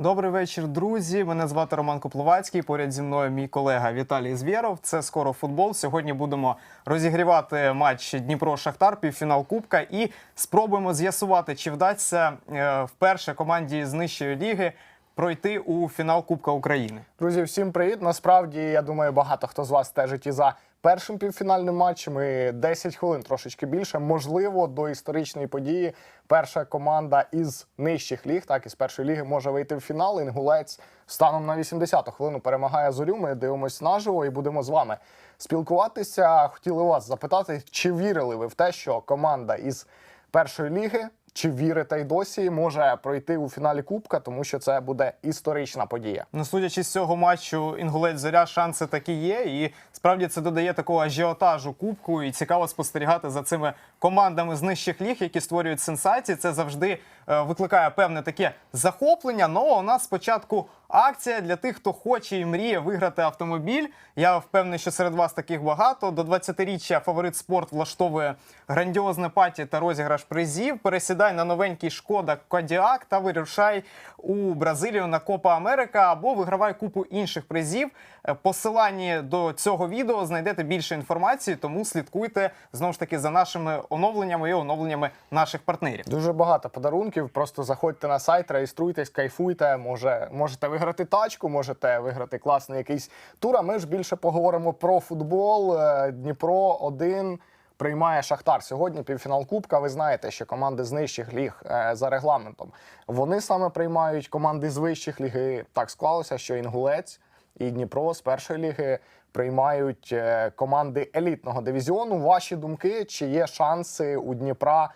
Добрий вечір, друзі. Мене звати Роман Копловацький. Поряд зі мною мій колега Віталій Звєров. Це скоро футбол. Сьогодні будемо розігрівати матч Дніпро Шахтар, півфінал Кубка, і спробуємо з'ясувати, чи вдасться е, вперше команді з нижчої ліги пройти у фінал Кубка України. Друзі, всім привіт. Насправді, я думаю, багато хто з вас стежить і за першим півфінальним матчем. І 10 хвилин трошечки більше. Можливо, до історичної події перша команда із нижчих ліг, так із першої ліги, може вийти в фінал. Інгулець станом на 80-ту хвилину перемагає зорю. Ми дивимось наживо і будемо з вами спілкуватися. Хотіли вас запитати, чи вірили ви в те, що команда із першої ліги. Чи вірите й досі може пройти у фіналі Кубка, тому що це буде історична подія. Ну, судячи з цього матчу, Інгулець Зоря шанси такі є, і справді це додає такого ажіотажу кубку. І цікаво спостерігати за цими командами з нижчих ліг, які створюють сенсації. Це завжди викликає певне таке захоплення. Ну у нас спочатку акція для тих, хто хоче і мріє виграти автомобіль. Я впевнений, що серед вас таких багато. До 20-річчя фаворит спорт влаштовує грандіозне паті та розіграш призів. Пересідай на новенький шкода Кодіак та вирушай у Бразилію на Копа Америка або вигравай купу інших призів. Е, Посилання до цього відео знайдете більше інформації, тому слідкуйте знову ж таки за нашими оновленнями і оновленнями наших партнерів. Дуже багато подарунків. Просто заходьте на сайт, реєструйтесь, кайфуйте. Може, можете виграти тачку, можете виграти класний якийсь тур. А ми ж більше поговоримо про футбол. Е, Дніпро 1 приймає Шахтар. Сьогодні півфінал Кубка. Ви знаєте, що команди з нижчих ліг е, за регламентом вони саме приймають команди з вищих ліг. І так склалося, що Інгулець і Дніпро з першої ліги приймають е, команди елітного дивізіону. Ваші думки, чи є шанси у Дніпра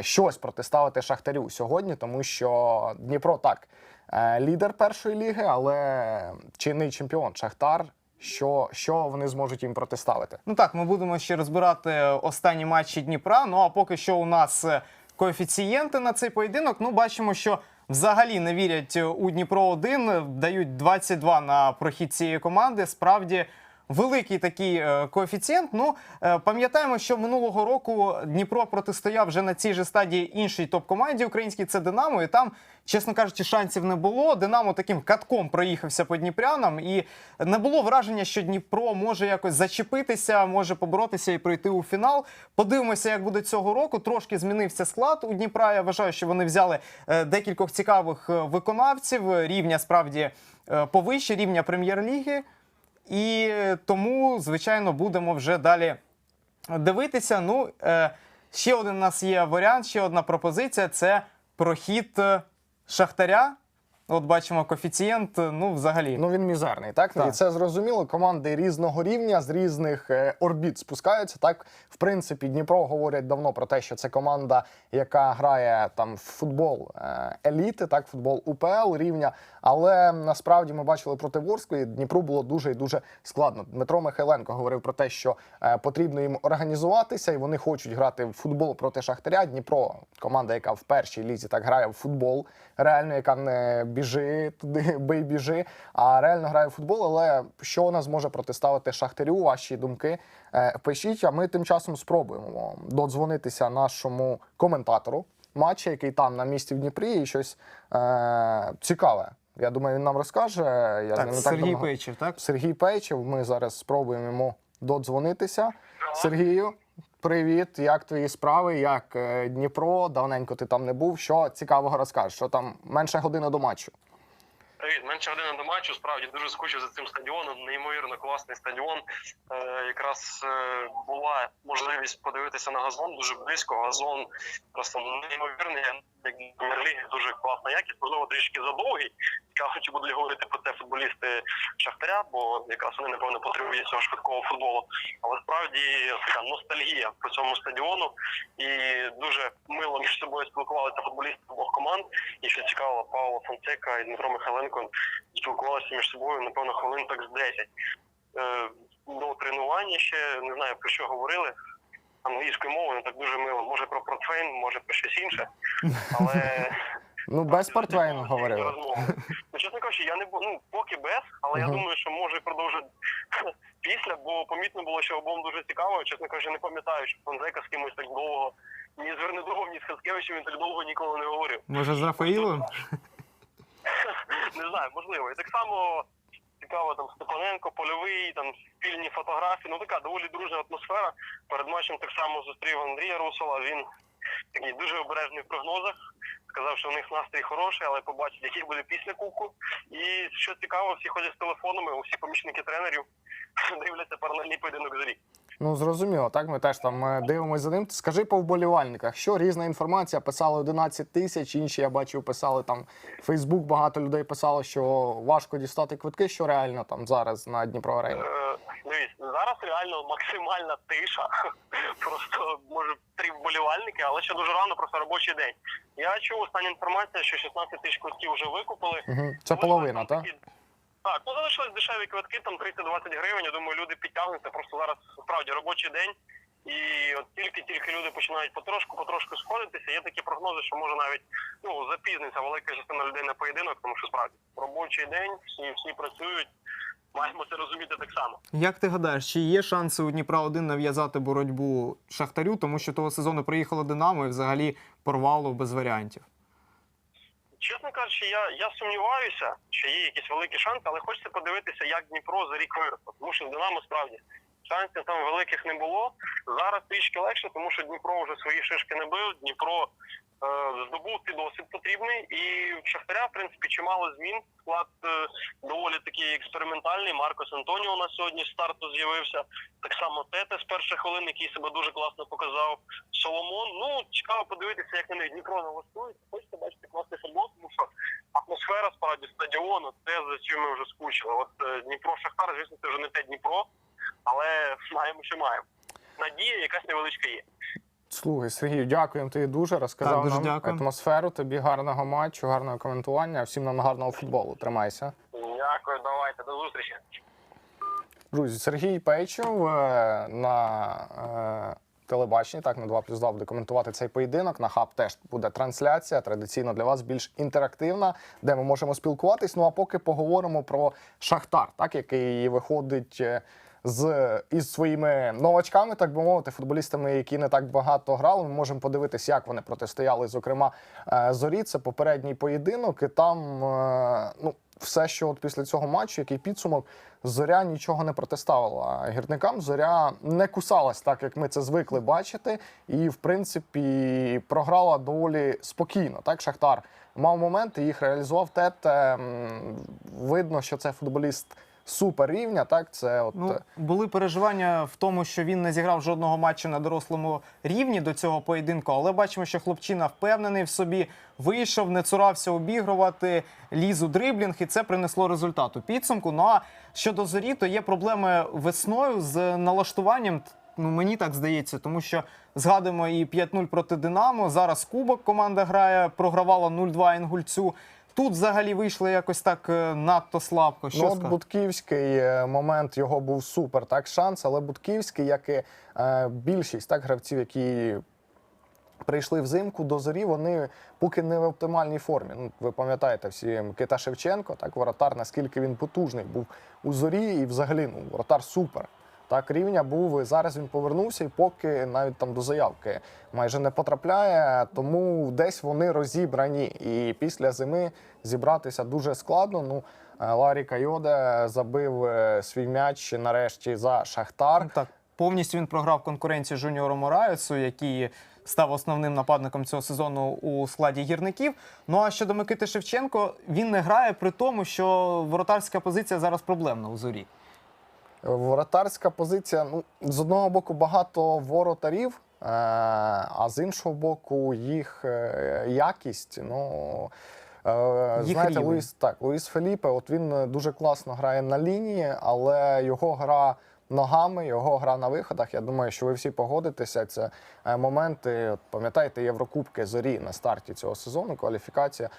щось протиставити Шахтарю сьогодні? Тому що Дніпро так е, лідер першої ліги, але чинний чемпіон Шахтар. Що, що вони зможуть їм протиставити? Ну так, ми будемо ще розбирати останні матчі Дніпра. Ну а поки що у нас е, коефіцієнти на цей поєдинок. Ну, бачимо, що взагалі не вірять у Дніпро 1 дають 22 на прохід цієї команди. Справді. Великий такий е, коефіцієнт. Ну е, пам'ятаємо, що минулого року Дніпро протистояв вже на цій же стадії іншій топ-команді українській. Це Динамо, і там, чесно кажучи, шансів не було. Динамо таким катком проїхався по Дніпрянам, і не було враження, що Дніпро може якось зачепитися, може поборотися і пройти у фінал. Подивимося, як буде цього року. Трошки змінився склад у Дніпра. Я вважаю, що вони взяли е, декількох цікавих виконавців рівня справді повище рівня прем'єр-ліги. І тому, звичайно, будемо вже далі дивитися. Ну, е, ще один у нас є варіант, ще одна пропозиція це прохід е, Шахтаря. От бачимо коефіцієнт, е, ну, взагалі. Ну він мізерний, так? Так. І це зрозуміло. Команди різного рівня з різних е, орбіт спускаються. Так, в принципі, Дніпро говорять давно про те, що це команда, яка грає там в футбол е, еліти, так, футбол УПЛ рівня. Але насправді ми бачили проти Ворскли, Дніпру було дуже і дуже складно. Дмитро Михайленко говорив про те, що потрібно їм організуватися, і вони хочуть грати в футбол проти Шахтаря. Дніпро команда, яка в першій лізі так грає в футбол, реально, яка не біжи туди, бий біжи, а реально грає в футбол. Але що вона зможе протиставити Шахтарю? Ваші думки е, пишіть. А ми тим часом спробуємо додзвонитися нашому коментатору матча, який там на місці в Дніпрі, і щось е, цікаве. Я думаю, він нам розкаже. Я так, не Сергій давно- Пейчев, так? Сергій Пейчев. Ми зараз спробуємо йому додзвонитися. Сергію, привіт! Як твої справи? Як е, Дніпро? Давненько ти там не був. Що цікавого розкажеш? Що там менше години до матчу? Привіт, менше години до матчу. Справді дуже скучив за цим стадіоном. Неймовірно класний стадіон. Е, якраз е, була можливість подивитися на газон дуже близько. Газон просто неймовірний. Як дуже класна якість. Можливо, трішки задовгий. Цікаво, чи будуть говорити про це футболісти Шахтаря, бо якраз вони напевно потребують цього швидкого футболу. Але справді така ностальгія по цьому стадіону. І дуже мило між собою спілкувалися футболісти обох команд. І що цікаво, Павло Фонсека і Дмитро Михайленко спілкувалися між собою, напевно, хвилин так з 10. Е, до тренування ще не знаю про що говорили. Англійською мовою так дуже мило. Може про портфейн, може про щось інше. Але Ну, без портвейну говорили. Ну, чесно кажучи, я не бу- ну, поки без, але я Мгм. думаю, що може продовжити після, бо помітно було, що обом дуже цікаво. Чесно кажучи, не пам'ятаю, що Фонзека з кимось так довго ні з Вернедовим, ні з Хаскевичем він так довго ніколи не говорив. Може, з Рафаїловим? Не знаю, можливо. І так само цікаво там Степаненко, польовий, там спільні фотографії. Ну така доволі дружня атмосфера. Перед матчем так само зустрів Андрія Русола. Він такий дуже обережний в прогнозах. Сказав, що в них настрій хороший, але побачить, який буде після кубку. І що цікаво, всі ходять з телефонами, усі помічники тренерів дивляться паралельний поєдинок зорі. Ну зрозуміло, так ми теж там е, дивимося за ним. Скажи по вболівальниках, що різна інформація, писали 11 тисяч, інші я бачив, писали там Фейсбук, багато людей писало, що важко дістати квитки, що реально там зараз на Дніпро арені. Е, Дивись, зараз реально максимальна тиша. Просто може три вболівальники, але ще дуже рано, просто робочий день. Я чув остання інформація, що 16 тисяч квитків вже викупили. Угу. Це половина, так? Так, ну залишились дешеві квитки, там 30-20 гривень. Я думаю, люди підтягнуться. Просто зараз справді робочий день. І от тільки-тільки люди починають потрошку, потрошку сходитися. Є такі прогнози, що може навіть ну запізниться велика частина людей на поєдинок, тому що справді робочий день, всі всі працюють. Маємо це розуміти так само. Як ти гадаєш, чи є шанси у Дніпра 1 нав'язати боротьбу Шахтарю, тому що того сезону приїхало Динамо і взагалі порвало без варіантів? Чесно кажучи, я, я сумніваюся, що є якісь великі шанси, але хочеться подивитися, як Дніпро за рік виросло. Тому що з Динамо справді шансів там великих не було. Зараз трішки легше, тому що Дніпро вже свої шишки не бив. Дніпро е, здобув цей досвід потрібний. І в Шахтаря, в принципі, чимало змін. Склад е, доволі такий експериментальний. Маркос Антоніо на сьогодні з старту з'явився. Так само Тете з перших хвилин, який себе дуже класно показав. Соломон. Ну, цікаво подивитися, як вони Дніпро налаштують. Хочеться бачити класний футбол, тому що атмосфера справді стадіону, це за чим ми вже скучили. От е, Дніпро Шахтар, звісно, це вже не те Дніпро, але маємо, що маємо. Надія якась невеличка є. Слухай, Сергію, дякуємо тобі дуже. Розказав Так, дуже нам дякую. атмосферу. Тобі гарного матчу, гарного коментування. Всім нам гарного футболу. Тримайся. Дякую, давайте, до зустрічі. Друзі, Сергій Пейчев е, на е, телебаченні, так, на 2 плюс 2 буде коментувати цей поєдинок. На хаб теж буде трансляція, традиційно для вас більш інтерактивна, де ми можемо спілкуватись. Ну а поки поговоримо про Шахтар, так, який виходить. З із своїми новачками, так би мовити, футболістами, які не так багато грали, ми можемо подивитися, як вони протистояли. Зокрема, е, зорі. Це попередній поєдинок, і там е, ну все, що от після цього матчу, який підсумок, зоря нічого не протиставила гірникам. Зоря не кусалась так, як ми це звикли бачити, і в принципі програла доволі спокійно. Так, Шахтар мав моменти, їх реалізував Тете. М, Видно, що це футболіст супер рівня. Так, це от Ну, е, були переживання в тому, що він не зіграв жодного матчу на дорослому рівні до цього поєдинку, але бачимо, що хлопчина впевнений в собі, вийшов, не цурався обігрувати, ліз у дриблінг, і це принесло результат у підсумку. Ну а щодо зорі, то є проблеми весною з налаштуванням. Ну, мені так здається, тому що згадуємо і 5-0 проти Динамо. Зараз Кубок команда грає, програвала 0-2 інгульцю. Тут взагалі вийшли якось так е, надто слабко. Що ну, от сказати? Будківський е, момент його був супер, так шанс, але Будківський, як і е, більшість так гравців, які прийшли взимку до зорі, вони поки не в оптимальній формі. Ну, ви пам'ятаєте всі Микита Шевченко, так воротар, наскільки він потужний був у зорі, і взагалі ну, воротар супер. Так, рівня був і зараз він повернувся, і поки навіть там до заявки майже не потрапляє. Тому десь вони розібрані. І після зими зібратися дуже складно. Ну е, Ларі Кайоде забив е, свій м'яч нарешті за Шахтар. Ну, Так, повністю він програв конкуренцію Жуніору Мораєсу, який став основним нападником цього сезону у складі гірників. Ну а щодо Микити Шевченко, він не грає при тому, що воротарська позиція зараз проблемна у зорі. Воротарська позиція. Ну, з одного боку, багато воротарів, е, а з іншого боку, їх е, якість. Ну, е, Їх знаєте, рівень. Луїс, так, Луїс Феліпе, от він дуже класно грає на лінії, але його гра. Ногами його гра на виходах. Я думаю, що ви всі погодитеся. Це моменти. Пам'ятаєте, Єврокубки зорі на старті цього сезону. Кваліфікація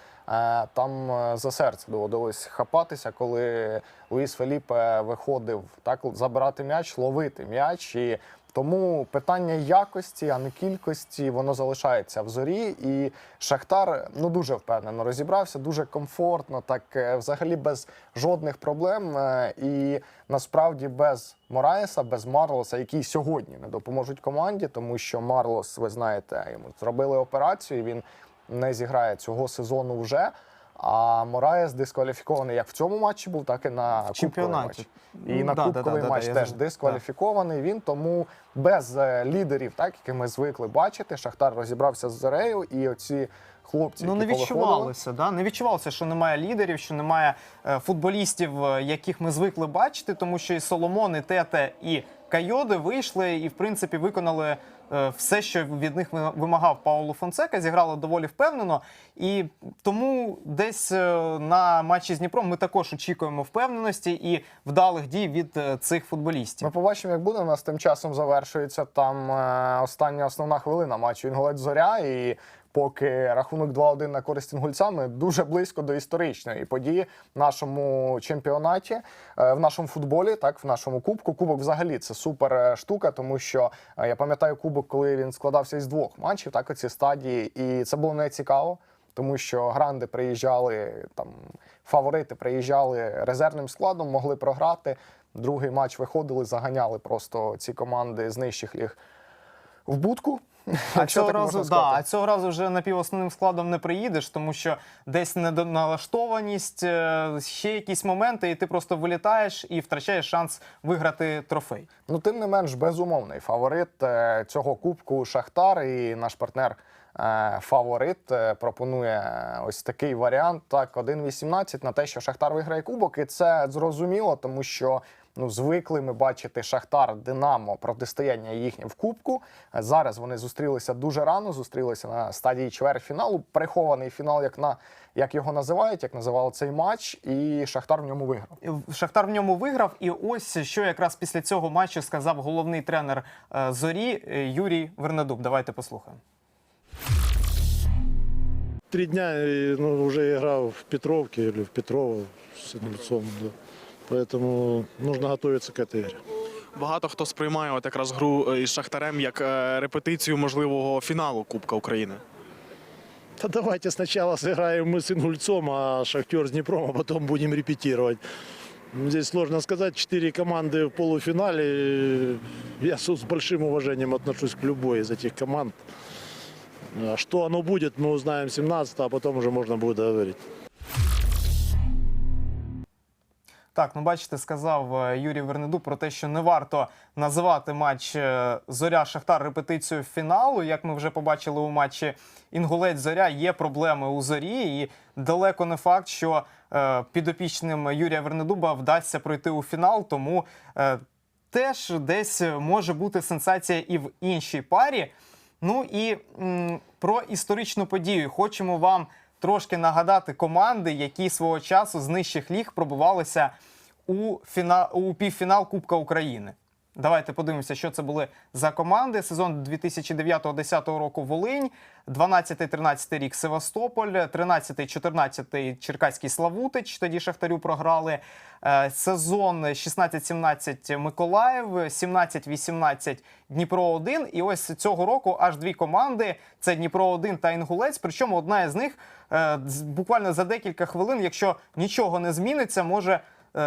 там е, за серце доводилось хапатися, коли Луїс Феліпе виходив так забирати м'яч, ловити м'яч. І тому питання якості, а не кількості, воно залишається в зорі. І Шахтар ну дуже впевнено розібрався, дуже комфортно, так е, взагалі без жодних проблем. Е, І насправді без Мораєса, без Марлоса, які сьогодні не допоможуть команді, тому що Марлос, ви знаєте, йому зробили операцію. Він не зіграє цього сезону вже. А Мораєс дискваліфікований як в цьому матчі був, так і на кубковий чемпіонаті. матч. Ну, І на да, да, кубковий да, да, матч я теж знаю. дискваліфікований. Він тому без е, лідерів, так які ми звикли бачити. Шахтар розібрався з Зорею, і оці хлопці, Ну не які повиходили, відчувалося, да? не відчувалося, що немає лідерів, що немає е, футболістів, е, яких ми звикли бачити, тому що і Соломон, і Тете, і Кайоди вийшли і, в принципі, виконали е, все, що від них вимагав Пауло Фонсека, зіграли доволі впевнено. І тому десь е, на матчі з Дніпром ми також очікуємо впевненості і вдалих дій від е, цих футболістів. Ми побачимо, як буде. У нас тим часом завершується там остання основна хвилина матчу Інгулець Зоря. І поки рахунок 2-1 на користь інгульця, ми дуже близько до історичної події в нашому чемпіонаті, е, в нашому футболі, так, в нашому кубку. Кубок взагалі це супер е, штука, тому що е, я пам'ятаю кубок, коли він складався із двох матчів, так, оці стадії, і це було не цікаво. Тому що гранди приїжджали там, фаворити приїжджали резервним складом, могли програти. Другий матч виходили, заганяли просто ці команди з нижчих ліг в будку. А цього разу да, а цього разу вже напівосновним складом не приїдеш, тому що десь недоналаштованість, е, ще якісь моменти, і ти просто вилітаєш і втрачаєш шанс виграти трофей. Ну, тим не менш, безумовний фаворит е, цього кубку Шахтар і наш партнер. е, Фаворит пропонує ось такий варіант. Так, 1.18 на те, що Шахтар виграє кубок, і це зрозуміло, тому що ну звикли ми бачити Шахтар Динамо протистояння їхнє в кубку. Зараз вони зустрілися дуже рано, зустрілися на стадії чвертьфіналу. Прихований фінал, як на як його називають, як називали цей матч, і Шахтар в ньому виграв. Шахтар в ньому виграв. І ось що якраз після цього матчу сказав головний тренер е, зорі е, Юрій Вернедуб. Давайте послухаємо. Три дня ну, уже играл в Петровке или в Петрово с лицом. Да. Поэтому нужно готовиться к этой игре. Багато хто сприймає от якраз гру е, із Шахтарем як е, репетицію можливого фіналу Кубка України. Да давайте сначала сыграем мы с Ингульцом, а Шахтер с Днепром, а потом будем репетировать. Здесь сложно сказать. Четыре команды в полуфинале. Я с с большим уважением отношусь к любой из этих команд. А Что оно будет, мы узнаем 17 а потом уже можно будет говорить. Так, ну бачите, сказав е, Юрій Вернедуб про те, що не варто називати матч е, Зоря Шахтар репетицією фіналу. Як ми вже побачили у матчі Інгулець Зоря, є проблеми у зорі, і далеко не факт, що е, підопічним Юрія Вернедуба вдасться пройти у фінал. Тому теж десь може бути сенсація і в іншій парі. Ну і м, про історичну подію хочемо вам трошки нагадати команди, які свого часу з нижчих ліг пробувалися у, фіна... у півфінал Кубка України. Давайте подивимося, що це були за команди. Сезон 2009-10 року Волинь, 12-13 рік Севастополь, 13-14 Черкаський Славутич. Тоді Шахтарю програли. Е, Сезон 16-17 Миколаїв, 17-18 Дніпро 1. І ось цього року аж дві команди: це Дніпро 1 та Інгулець. Причому одна із них е, буквально за декілька хвилин, якщо нічого не зміниться, може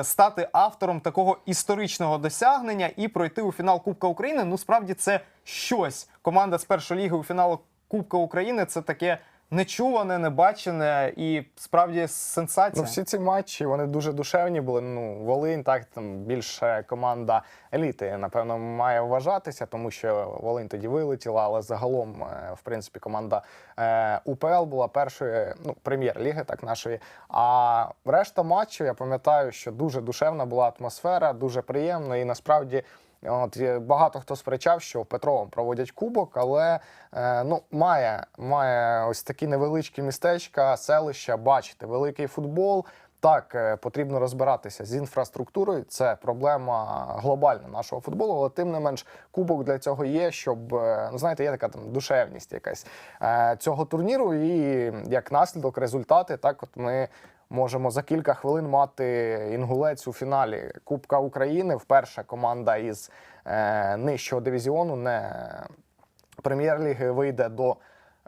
стати автором такого історичного досягнення і пройти у фінал Кубка України. Ну, справді, це щось. Команда з першої ліги у фіналу Кубка України це таке нечуване, небачене і справді сенсація. Ну, всі ці матчі вони дуже душевні були. Ну, Волинь, так там більше команда еліти, напевно, має вважатися, тому що Волинь тоді вилетіла, але загалом, е, в принципі, команда е, УПЛ була першої ну, прем'єр-ліги, так нашої. А решта матчів я пам'ятаю, що дуже душевна була атмосфера, дуже приємно і насправді. От багато хто сперечав, що в Петровому проводять кубок, але е, ну має, має ось такі невеличкі містечка, селища, бачити великий футбол. Так, е, потрібно розбиратися з інфраструктурою. Це проблема глобальна нашого футболу, але тим не менш, кубок для цього є, щоб е, ну знаєте, є така там душевність якась е, цього турніру, і як наслідок результати, так от ми можемо за кілька хвилин мати інгулець у фіналі Кубка України. Вперше команда із е, нижчого дивізіону, не прем'єр-ліги, вийде до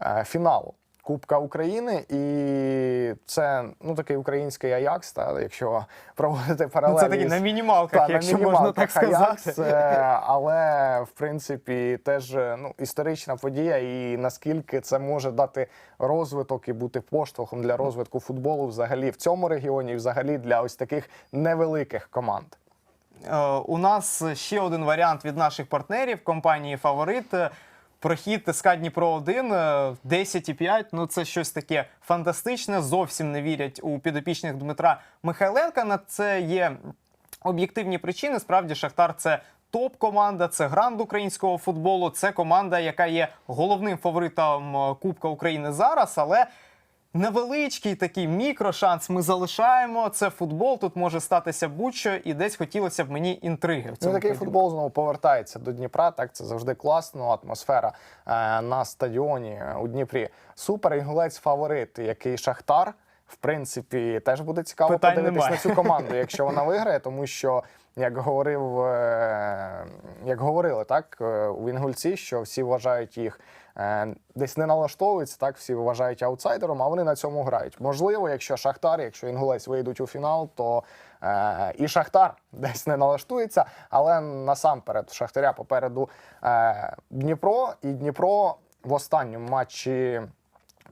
е, фіналу. Кубка України, і це ну такий український Аякс, та якщо проводити паралелі. Ну, це такі на мінімалках, та, на якщо можна так мінімалках Аякс, е, але в принципі теж ну, історична подія, і наскільки це може дати розвиток і бути поштовхом для розвитку футболу взагалі в цьому регіоні, і взагалі для ось таких невеликих команд. Е, У нас ще один варіант від наших партнерів компанії Фаворит. Е, Прохід СК Дніпро 1 е, 10,5. Ну це щось таке фантастичне. Зовсім не вірять у підопічних Дмитра Михайленка. На це є об'єктивні причини. Справді, Шахтар це топ-команда, це гранд українського футболу. Це команда, яка є головним фаворитом е, Кубка України зараз, але. Невеличкий такий мікрошанс ми залишаємо. Це футбол. Тут може статися будь-що, і десь хотілося б мені інтриги. В Ну, такий поєдинку. футбол знову повертається до Дніпра. Так це завжди класно. Атмосфера е, на стадіоні е, у Дніпрі. Супер інгулець фаворит, який Шахтар. В принципі, теж буде цікаво Питань подивитись немає. на цю команду, якщо вона виграє, тому що як говорив, е, як говорили так е, у Інгульці, що всі вважають їх десь не налаштовуються, так всі вважають аутсайдером, а вони на цьому грають. Можливо, якщо Шахтар, якщо Інгулець вийдуть у фінал, то е, і Шахтар десь не налаштується. Але насамперед Шахтаря попереду е, Дніпро, і Дніпро в останньому матчі.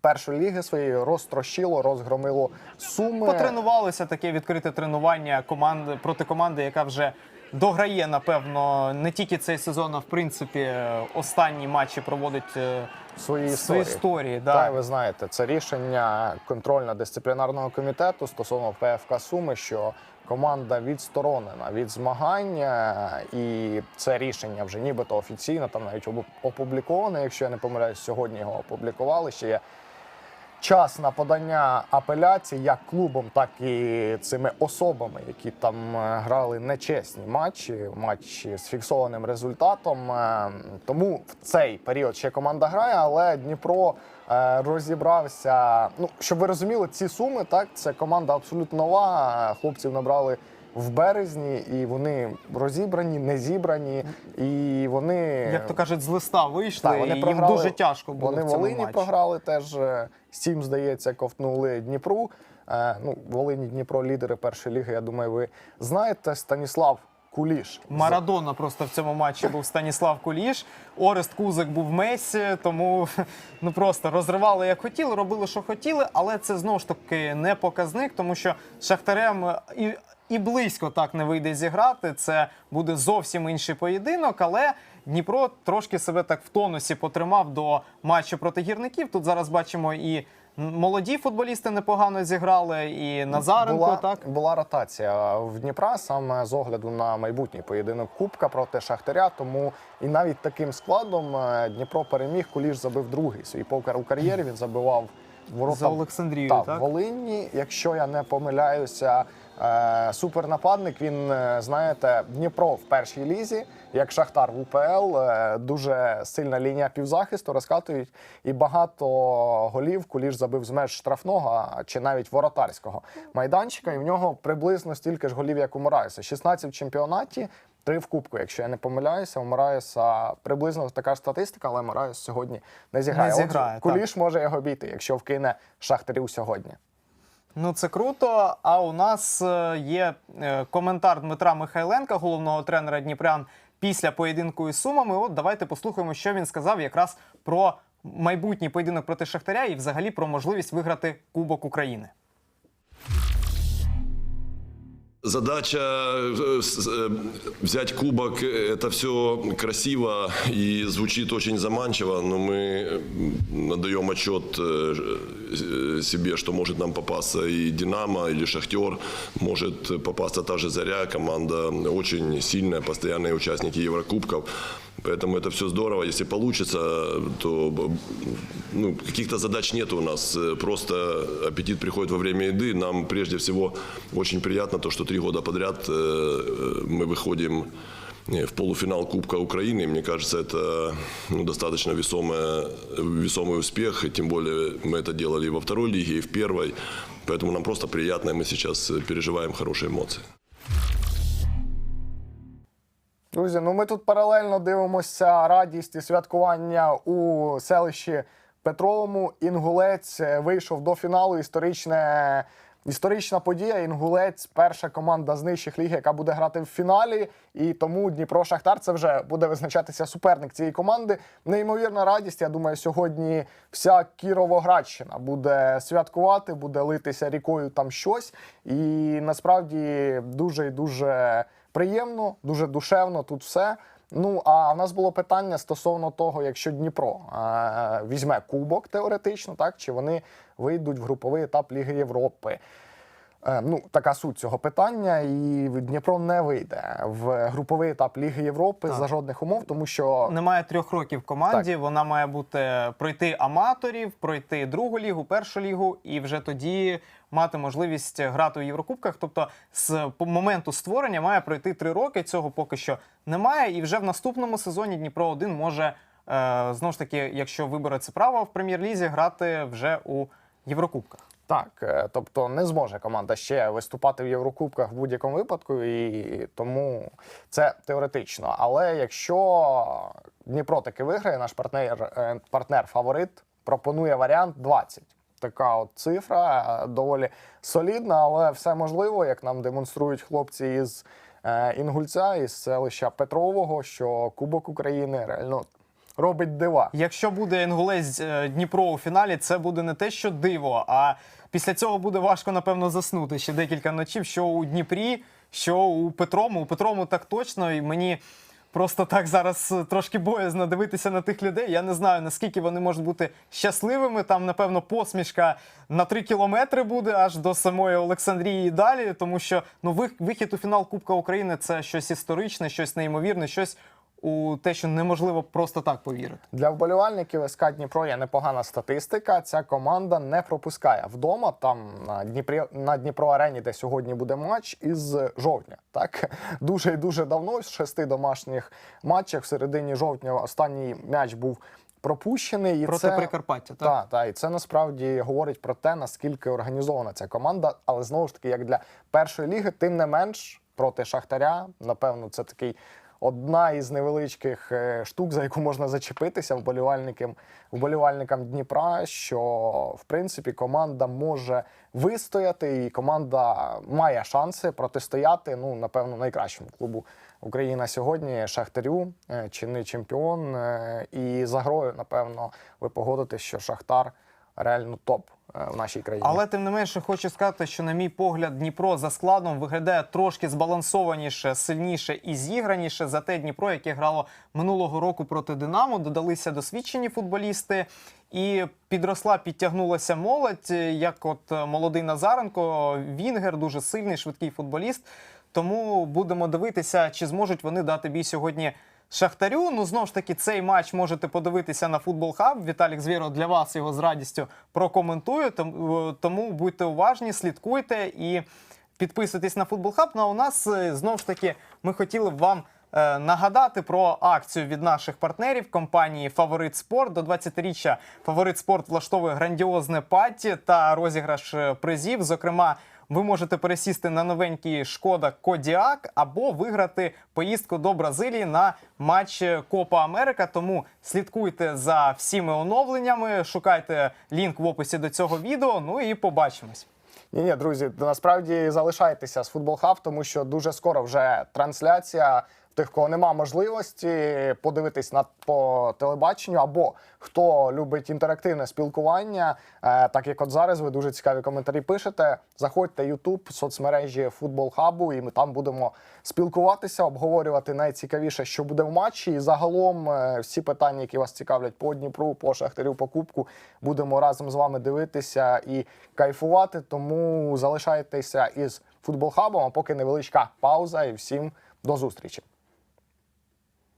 Першої ліги своєї розтрощило, розгромило суми. Потренувалися таке відкрите тренування команди проти команди, яка вже дограє, напевно, не тільки цей сезон, а в принципі останні матчі проводить е, свої історії. історії. Да. і ви знаєте, це рішення контрольно-дисциплінарного комітету стосовно ПФК Суми, що команда відсторонена від змагань, е, і це рішення вже нібито офіційно, там навіть опубліковане. Якщо я не помиляюсь, сьогодні його опублікували. Ще є час на подання апеляції як клубом, так і цими особами, які там е, грали нечесні матчі, матчі з фіксованим результатом. Е, Тому в цей період ще команда грає, але Дніпро е, розібрався. Ну, щоб ви розуміли, ці суми, так, це команда абсолютно нова. Хлопців набрали. В березні і вони розібрані, не зібрані, і вони Як то кажуть, з листа вийшли, так, вони і їм дуже тяжко було Вони в цьому Волині матчі. програли теж. е, Сім, здається, ковтнули Дніпру. Е, ну, Волині Дніпро лідери першої ліги. Я думаю, ви знаєте. Станіслав Куліш. Марадона просто в цьому матчі був Станіслав Куліш. Орест Кузик був Месі, тому ну просто розривали як хотіли, робили, що хотіли, але це знову ж таки не показник, тому що Шахтарем і, і близько так не вийде зіграти. Це буде зовсім інший поєдинок, але. Дніпро трошки себе так в тонусі потримав до матчу проти гірників. Тут зараз бачимо і молоді футболісти непогано зіграли, і Назаренко була, так. була ротація в Дніпра саме з огляду на майбутній поєдинок Кубка проти Шахтаря. Тому і навіть таким складом е, Дніпро переміг. Куліш забив другий свій покер у кар'єрі. Він забивав ворота За Олександрію, Так, так? в Волині, якщо я не помиляюся, е, супернападник. Він е, знаєте, Дніпро в першій лізі, як Шахтар в УПЛ. е, Дуже сильна лінія півзахисту розкатують, і багато голів куліш забив з меж штрафного чи навіть воротарського майданчика. І в нього приблизно стільки ж голів, як у Мораєса. 16 в чемпіонаті. Три в кубку, якщо я не помиляюся, у Мораєса приблизно така ж статистика, але Мораєс сьогодні не зіграє. Не зіграє, От так. Куліш може його бійти, якщо вкине Шахтарів сьогодні. Ну це круто. А у нас е, є е, коментар Дмитра Михайленка, головного тренера Дніпрян, після поєдинку із Сумами. От давайте послухаємо, що він сказав якраз про майбутній поєдинок проти Шахтаря і взагалі про можливість виграти Кубок України. Задача э, э, взять кубок, э, это все красиво и звучит очень заманчиво, но мы м, отдаем отчет себе, что может нам попасться и Динамо, или Шахтер, может попасться та же Заря, команда очень сильная, постоянные участники Еврокубков. Поэтому это все здорово. Если получится, то б- ну, каких-то задач нет у нас. Э, Просто аппетит приходит во время еды. Нам прежде всего очень приятно то, что три года подряд э, э, мы выходим э, в полуфинал Кубка Украины. Мне кажется, это ну, достаточно весомое, весомый успех. И тем более мы это делали и во второй лиге, и в первой. Поэтому нам просто приятно, и мы сейчас э, переживаем хорошие эмоции. Друзі, ну ми тут паралельно дивимося радість і святкування у селищі Петровому Інгулець е, вийшов до фіналу. Історичне. Історична подія. Інгулець, перша команда з нижчих ліг, яка буде грати в фіналі. І тому Дніпро Шахтар це вже буде визначатися суперник цієї команди. Неймовірна радість. Я думаю, сьогодні вся Кіровоградщина буде святкувати, буде литися рікою там щось. І насправді дуже і дуже приємно, дуже душевно тут все. Ну а в нас було питання стосовно того, якщо Дніпро е, візьме кубок теоретично, так чи вони вийдуть в груповий етап Ліги Європи. Е, ну, така суть цього питання, і Дніпро не вийде в груповий етап Ліги Європи за жодних умов, тому що Немає трьох років команді. Вона має бути пройти аматорів, пройти другу лігу, першу лігу, і вже тоді мати можливість грати у Єврокубках. Тобто, з моменту створення має пройти три роки. Цього поки що немає. І вже в наступному сезоні Дніпро 1 може е, знову ж таки, якщо вибере це право в прем'єр-лізі, грати вже у Єврокубках. Так, е, тобто не зможе команда ще виступати в Єврокубках в будь-якому випадку, і тому це теоретично. Але якщо Дніпро таки виграє, наш партнер, е, партнер фаворит пропонує варіант 20. Така от цифра е, доволі солідна, але все можливо, як нам демонструють хлопці із Інгульця, із селища Петрового, що Кубок України реально робить дива. Якщо буде інгулець е, Дніпро у фіналі, це буде не те, що диво, а після цього буде важко, напевно, заснути ще декілька ночів, що у Дніпрі, що у Петрому. У Петрому так точно, і мені. Просто так зараз е, трошки боязно дивитися на тих людей. Я не знаю, наскільки вони можуть бути щасливими. Там, напевно, посмішка на три кілометри буде аж до самої Олександрії і далі, тому що ну, вихід у фінал Кубка України це щось історичне, щось неймовірне, щось у те, що неможливо просто так повірити. Для вболівальників СК Дніпро є непогана статистика. Ця команда не пропускає вдома. Там на Дніпрі на Дніпро Арені, де сьогодні буде матч, із жовтня. Так дуже і дуже давно, з шести домашніх матчів в середині жовтня останній м'яч був пропущений. І Проти це... Прикарпаття, так? Так, та, і це насправді говорить про те, наскільки організована ця команда. Але знову ж таки, як для першої ліги, тим не менш проти Шахтаря, напевно, це такий. Одна із невеличких е, штук, за яку можна зачепитися вболівальникам, вболівальникам Дніпра, що в принципі команда може вистояти, і команда має шанси протистояти. Ну, напевно, найкращому клубу Україна сьогодні Шахтарю, е, чинний чемпіон. е, І за грою, напевно, ви погодитесь, що Шахтар реально топ е, в нашій країні. Але тим не менше хочу сказати, що, на мій погляд, Дніпро за складом виглядає трошки збалансованіше, сильніше і зіграніше. Зате Дніпро, яке грало минулого року проти Динамо, додалися досвідчені футболісти. І підросла, підтягнулася молодь, як от е, молодий Назаренко, Вінгер, дуже сильний, швидкий футболіст. Тому будемо дивитися, чи зможуть вони дати бій сьогодні Шахтарю. Ну знову ж таки, цей матч можете подивитися на футбол хаб. Віталік Звєро для вас його з радістю прокоментує. Тому, тому будьте уважні, слідкуйте і підписуйтесь на футбол хаб. Ну а у нас е, знову ж таки ми хотіли б вам. е, Нагадати про акцію від наших партнерів компанії Фаворит Спорт до 20-річчя Фаворит Спорт влаштовує грандіозне патті та розіграш е, призів. Зокрема, ви можете пересісти на новенький шкода Кодіак або виграти поїздку до Бразилії на матч Копа Америка. Тому слідкуйте за всіми оновленнями, шукайте лінк в описі до цього відео. Ну і побачимось. Ні, ні, друзі, насправді залишайтеся з Футбол Хаб, тому що дуже скоро вже трансляція. Тих, кого нема можливості подивитись на по телебаченню, або хто любить інтерактивне спілкування, е, так як от зараз ви дуже цікаві коментарі пишете. Заходьте Ютуб, соцмережі Футбол Хабу, і ми там будемо спілкуватися, обговорювати найцікавіше, що буде в матчі. І загалом е, всі питання, які вас цікавлять по Дніпру, по Шахтарю, по Кубку, будемо разом з вами дивитися і кайфувати. Тому залишайтеся із Футбол Хабом, а поки невеличка пауза, і всім до зустрічі.